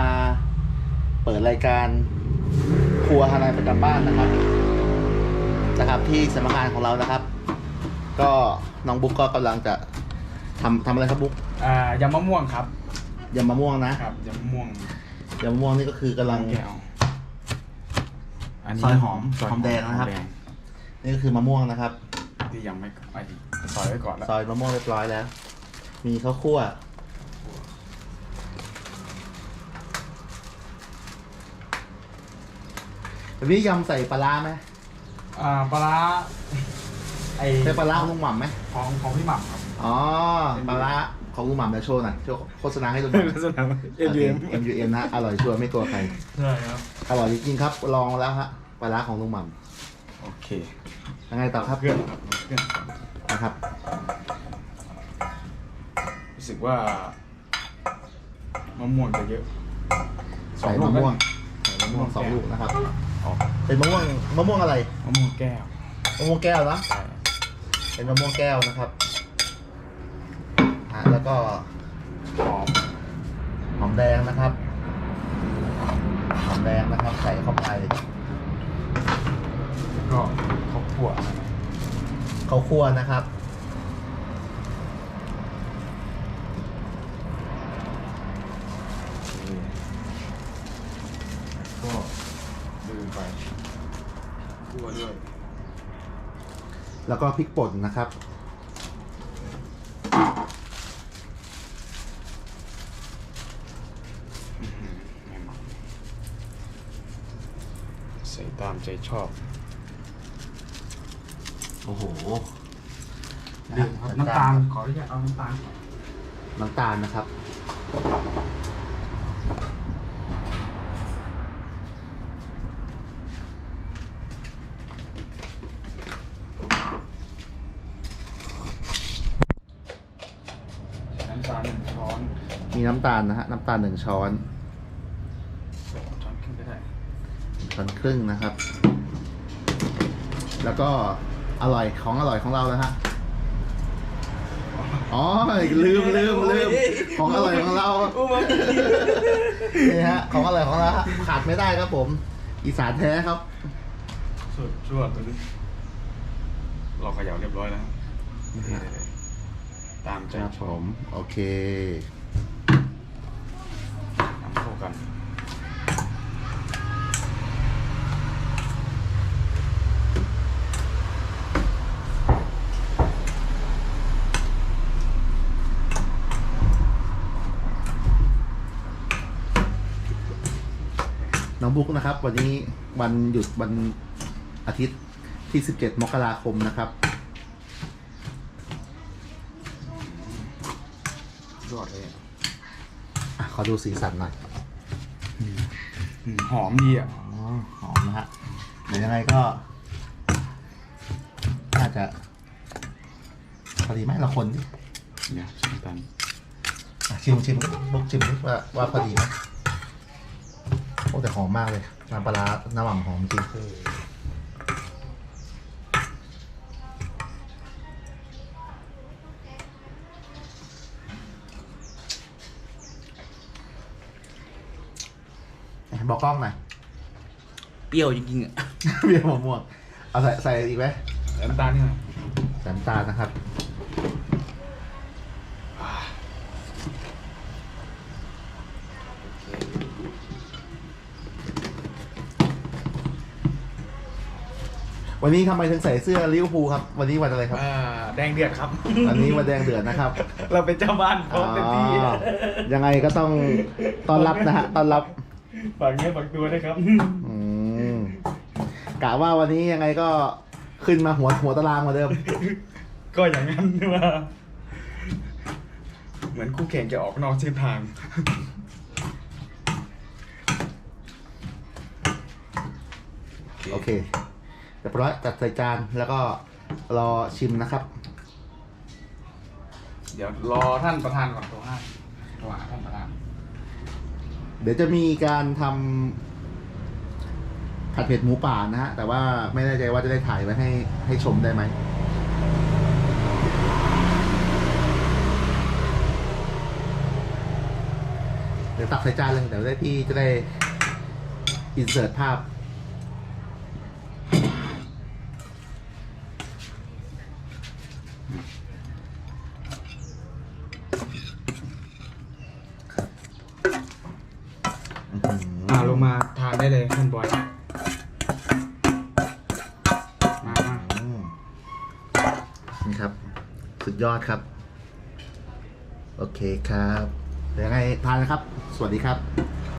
มาเปิดรายการครัวฮานายประจำบ้านนะครับ นะครับที่สำนักงานของเรานะครับ ก็น้องบุ๊กก็กำลังจะทำทำอะไรครับบุ๊กอ่ายำมะม่วงครับยำมะม่วงนะครับยำมะม่วงยำมะม่วงนี่ก็คือกำลังแก้วซอยหอมซยหอมแดงนะครับ หอมแดงนี่ก็คือมะม่วงนะครับ ที่ยังไม่ไอ้ซอยไว้ก่อนแล้วซอยมะม่วงเรียบร้อยแล้ว มีข้าวคั่ว แบบนี้ยำใส่ปลาร้าไหมอ่าปลาร้าไอ้ใส่ปลาร้าของลุงหม่ำไหมของของพี่หม่ำครับ อ๋อปลาร้าของลุงหม่ำเดี๋ยวโชว์หน่อยโชว์โฆษณาให้ลุงหม่ำลักษณะเอ็มยูเอ็มเอ็มยูเอ็มนะ อร่อยชัวร์ไม่กลัวใคร ใช่ครับ อร่อยจริงๆครับ ลองแล้วฮะปลาร้าของลุงหม่โอเคำยังไงต่อครับเครื่องครับเครื่องนะครับ รู้สึกว่ามะม่วงจะเยอะใส่มะม่วง ใส่มะม่วงสองลูกนะครับ ออกเป็นมะม่วงมะม่วงอะไรมะม่วงแก้วมะม่วงแก้วเนอะใช่เป็นมะม่วงแก้วนะครับฮะแล้วก็หอมหอมแดงนะครับหอมแดงนะครับใส่เข้าไปแล้วก็ข้าวคั่วนะครับข้าวคั่วนะครับ ก็ลืมไป คั่วด้วยแล้วก็พริกป่นนะครับไม่หมักใส่ตามใจชอบ โอ้โหดื่มครับน้ำตาลขออนุญาตเอาน้ำตาลก่อนน้ำตาลนะครับ น้ำตาลหนึ่งช้อน มีน้ำตาลนะฮะน้ำตาลหนึ่งช้อนสองช้อนครึ่งก็ได้ช้อนครึ่งนะครับ แล้วก็อร่อยของอร่อยของเรานะฮะอ๋อลืมลืมลืมของอร่อยของเรานี่ฮะของอร่อยของเราฮะขาดไม่ได้ครับผม อีสานแท้ครับสุดชวดตัวนี้เราเขย่าเรียบร้อยแล้วนี่เลยตามใจครับชผอบมโอเค น้ำเข้ากันน้องบุ๊กนะครับ วันนี้วันหยุดวันอาทิตย์ที่ 17 มกราคมนะครับ ยอดเลยอะ ขอดูสีสันหน่อยอื มหอมดีอะ อ๋อหอมนะฮะเดี๋ยวยังไงก็ น่าจะพอดีไหมเราคนดิเนี่ยน้ำตาลอะชิมชิมบุ๊กชิมดิว่าว่าพอดีไหมโอ้แต่หอมมากเลยน้ำปลาร้าน้ำหม่ำหอมจริง บอกกล้องหน่อย เปรี้ยวจริงๆอะเบียร์มะม่วงเอาใส่ใส่อีกไหมน้ำตาลนี่ไงใส่น้ำตาลนะครับ วันนี้ทำไมถึงใส่เสื้อลิเวอร์พูลครับ วันนี้วันอะไรครับ อ่าแดงเดือดครับ วันนี้วันแดงเดือดนะครับ เราเป็นเจ้าบ้านพร้อมเต็มที่ อ๋อยังไงก็ต้องต้อนรับนะฮะต้อนรับ ฝากเนื้อฝากตัวด้วยครับ อืมกะว่าวันนี้ยังไงก็ขึ้นมาหัวหัวตารางเหมาเดิม ก็อย่างนั้นว่า เหมือนคู่แข่งจะออกนอกเส้นทาง โอเคเรียบร้อยจัดใส่จานแล้วก็รอชิมนะครับ เดี๋ยวรอท่านประธานก่อนตัวห้าตัวหาท่านประธาน เดี๋ยวจะมีการทำผัดเผ็ดหมูป่านะฮะ แต่ว่าไม่แน่ใจว่าจะได้ถ่ายไว้ให้ให้ชมได้ไหมเดี๋ยวตักใส่จานเลยเดี๋ยวได้พี่จะได้อินเสิร์ตภาพ อ่าลงมาทานได้เลยท่านบอย มามาอืมนี่ครับ สุดยอดครับ โอเคครับเดี๋ยวยังไงทานนะครับ สวัสดีครับ